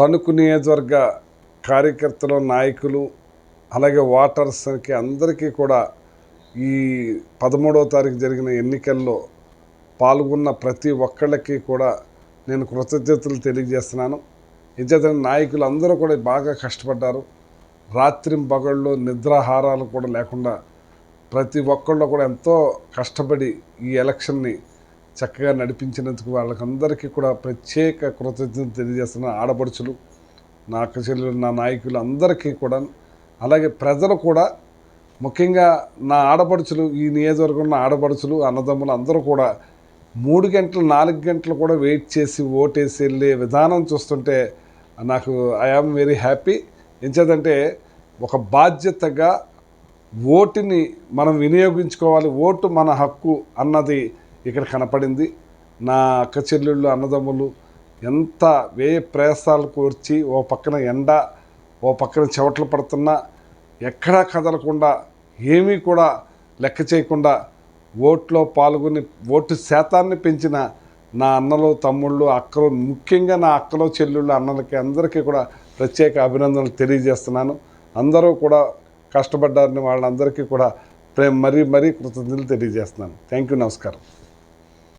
తణుకు నియోజకవర్గ కార్యకర్తలు నాయకులు అలాగే ఓటర్స్కి అందరికీ కూడా ఈ పదమూడవ తారీఖు జరిగిన ఎన్నికల్లో పాల్గొన్న ప్రతి ఒక్కళ్ళకి కూడా నేను కృతజ్ఞతలు తెలియజేస్తున్నాను. నిజంగా నాయకులు అందరూ కూడా బాగా కష్టపడ్డారు. రాత్రి పగళ్ళు నిద్రాహారాలు కూడా లేకుండా ప్రతి ఒక్కళ్ళు కూడా ఎంతో కష్టపడి ఈ ఎలక్షన్ని చక్కగా నడిపించినందుకు వాళ్ళకందరికీ కూడా ప్రత్యేక కృతజ్ఞతలు తెలియజేస్తున్న ఆడపడుచులు నా చెల్లెలు నా నాయకులు అందరికీ కూడా అలాగే ప్రజలు కూడా ముఖ్యంగా నా ఆడపడుచులు ఈ నియోజకవర్గం ఉన్న ఆడపడుచులు అన్నదమ్ములు అందరూ కూడా మూడు గంటలు నాలుగు గంటలు కూడా వెయిట్ చేసి ఓటేసి వెళ్ళే విధానం చూస్తుంటే నాకు ఐఆమ్ వెరీ హ్యాపీ ఎంచేదంటే ఒక బాధ్యతగా ఓటుని మనం వినియోగించుకోవాలి ఓటు మన హక్కు అన్నది ఇక్కడ కనపడింది. నా అక్క చెల్లెళ్ళు అన్నదమ్ములు ఎంత వ్యయ ప్రయాసాలు కోర్చి ఓ పక్కన ఎండ ఓ పక్కన చెవట్లు పడుతున్నా ఎక్కడా కదలకుండా ఏమీ కూడా లెక్క చేయకుండా ఓట్లో పాల్గొని ఓటు శాతాన్ని పెంచిన నా అన్నలు తమ్ముళ్ళు అక్కలు ముఖ్యంగా నా అక్కలు చెల్లెళ్ళు అన్నలకి అందరికీ కూడా ప్రత్యేక అభినందనలు తెలియజేస్తున్నాను. అందరూ కూడా కష్టపడ్డారని వాళ్ళందరికీ కూడా ప్రేమ మరీ మరీ కృతజ్ఞతలు తెలియజేస్తున్నాను. థ్యాంక్ యూ నమస్కారం.